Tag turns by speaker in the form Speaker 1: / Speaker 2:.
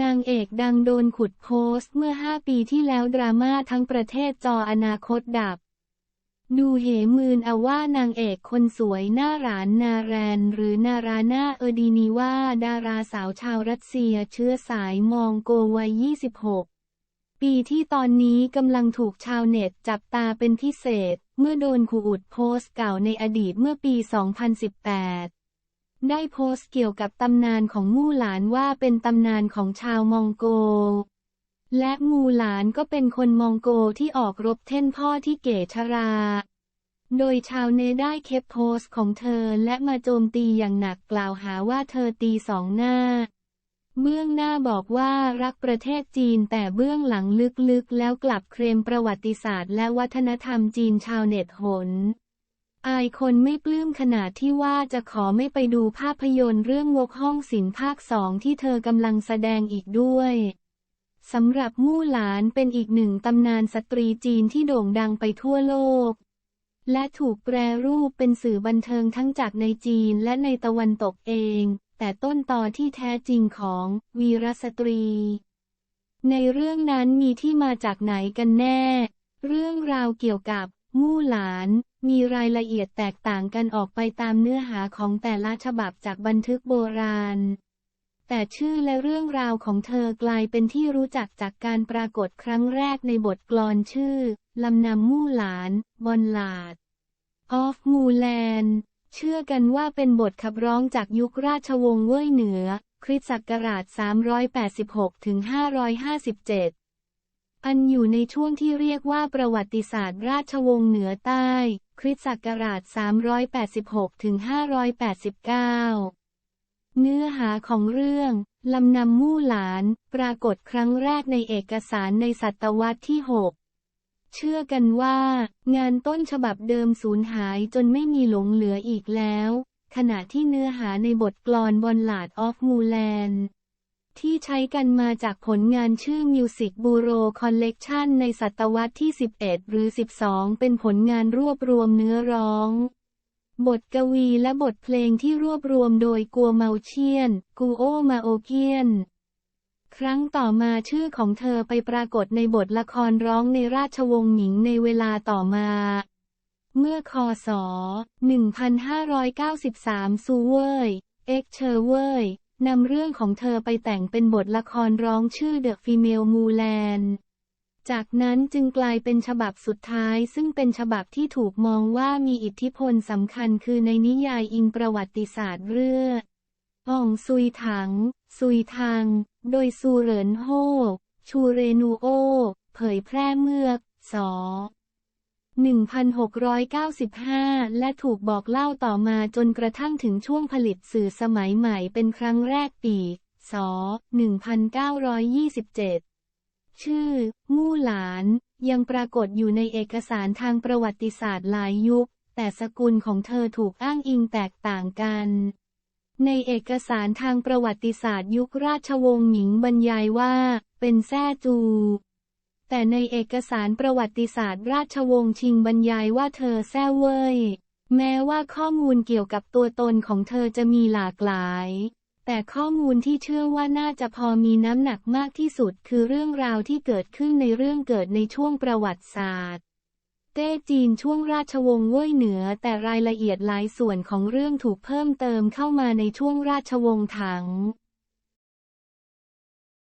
Speaker 1: นางเอกดังโดนขุดโพสต์เมื่อ 5 ปีที่แล้วดราม่าทั้งประเทศจออนาคตดับ ดูเหมืนเอาว่านางเอกคนสวยหน้าหรานนาแรน หรือนารานาเออดีนีว่าดาราสาวชาวรัสเซียเชื้อสายมองโกวัย 26 ปีที่ตอนนี้กำลังถูกชาวเน็ตจับตาเป็นพิเศษ เมื่อโดนขู่อุดโพสต์เก่าในอดีตเมื่อปี 2018 ได้โพสต์เกี่ยวกับตำนานของมู่หลานว่าเป็นตำนานของชาวมองโก และมูหลานก็เป็นคนมองโกที่ออกรบเท่นพ่อที่เกชรา โดยชาวเนได้เคปโพสต์ของเธอและมาโจมตีอย่างหนักกล่าวหาว่าเธอตีสองหน้า เบื้องหน้าบอกว่ารักประเทศจีนแต่เบื้องหลังลึกๆ แล้วกลับเคลมประวัติศาสตร์ และวัฒนธรรมจีนชาวเน็ตหน อายคนไม่ปลื้มขนาดที่ว่าจะขอไม่ไปดูภาพยนตร์เรื่องงกห้องศิลภาคสองที่เธอกำลังแสดงอีกด้วยสำหรับมู่หลานเป็นอีกหนึ่งตำนานสตรีจีนที่โด่งดังไปทั่วโลก และถูกแปรรูปเป็นสื่อบันเทิงทั้งจากในจีนและในตะวันตกเอง แต่ต้นตอที่แท้จริงของวีรสตรี ในเรื่องนั้นมีที่มาจากไหนกันแน่ เรื่องราวเกี่ยวกับมู่หลาน มีรายละเอียดแตกต่างกันออกไปตามเนื้อหาของแต่ละฉบับจากบันทึกโบราณ แต่ชื่อและเรื่องราวของเธอกลายเป็นที่รู้จักจากการปรากฏครั้งแรกในบทกลอนชื่อ ลำนำมู่หลาน บอนลาด ออฟมูแลนด์เชื่อกันว่าเป็นบทขับร้องจากยุคราชวงศ์เว่ยเหนือ คริสต์ศักราช 386ถึง557 อันอยู่ในช่วงที่เรียกว่าประวัติศาสตร์ราชวงศ์เหนือใต้ คริสต์ศักราช 386 ถึง 589 เนื้อหาของเรื่องลำนำมู่หลาน ปรากฏครั้งแรกในเอกสารในศตวรรษที่ 6 เชื่อกันว่า งานต้นฉบับเดิมสูญหายจนไม่มีหลงเหลืออีกแล้ว ขณะที่เนื้อหาในบทกลอนบอลลาดออฟมูแลนด์ ที่ใช้กันมาจากผลงานชื่อ Music Bureau Collection ในศตวรรษที่ 11 หรือ 12 เป็นผลงานรวบรวมเนื้อร้อง บทกวีและบทเพลงที่รวบรวมโดยกัวเมาเชียน กูโอมาโอเกียน ครั้งต่อมาชื่อของเธอไปปรากฏในบทละครร้องในราชวงศ์หมิงในเวลาต่อมาเมื่อคศ 1593 ซูเว่ย เอ็กเชอร์เว่ย นำเรื่องของเธอไปแต่งเป็นบทละครร้องชื่อ The Female Mulan จากนั้นจึงกลายเป็นฉบับสุดท้ายซึ่งเป็นฉบับที่ถูกมองว่ามีอิทธิพลสำคัญคือในนิยายอิงประวัติศาสตร์เรื่องอ่องซุยถัง ซุยทังโดยซูเหรินโฮชูเรนูโอ เผยแพร่เมื่อสอ 1695 และถูกบอกเล่าต่อมาจนกระทั่งถึงช่วงผลิตสื่อสมัยใหม่เป็นครั้งแรกปีศ1927 ชื่อ มู่หลาน ยังปรากฏอยู่ในเอกสารทางประวัติศาสตร์หลายยุค แต่สกุลของเธอถูกอ้างอิงแตกต่างกัน ในเอกสารทางประวัติศาสตร์ยุคราชวงศ์หมิงบรรยายว่า เป็นแซ่จู แต่ในเอกสารประวัติศาสตร์ราชวงศ์ชิงบรรยายว่าเธอแซ่เว่ย แม้ว่าข้อมูลเกี่ยวกับตัวตนของเธอจะมีหลากหลาย แต่ข้อมูลที่เชื่อว่าน่าจะพอมีน้ำหนักมากที่สุดคือเรื่องราวที่เกิดขึ้นในเรื่องเกิดในช่วงประวัติศาสตร์ เต้จีนช่วงราชวงศ์เว่ยเหนือ แต่รายละเอียดหลายส่วนของเรื่องถูกเพิ่มเติมเข้ามาในช่วงราชวงศ์ถัง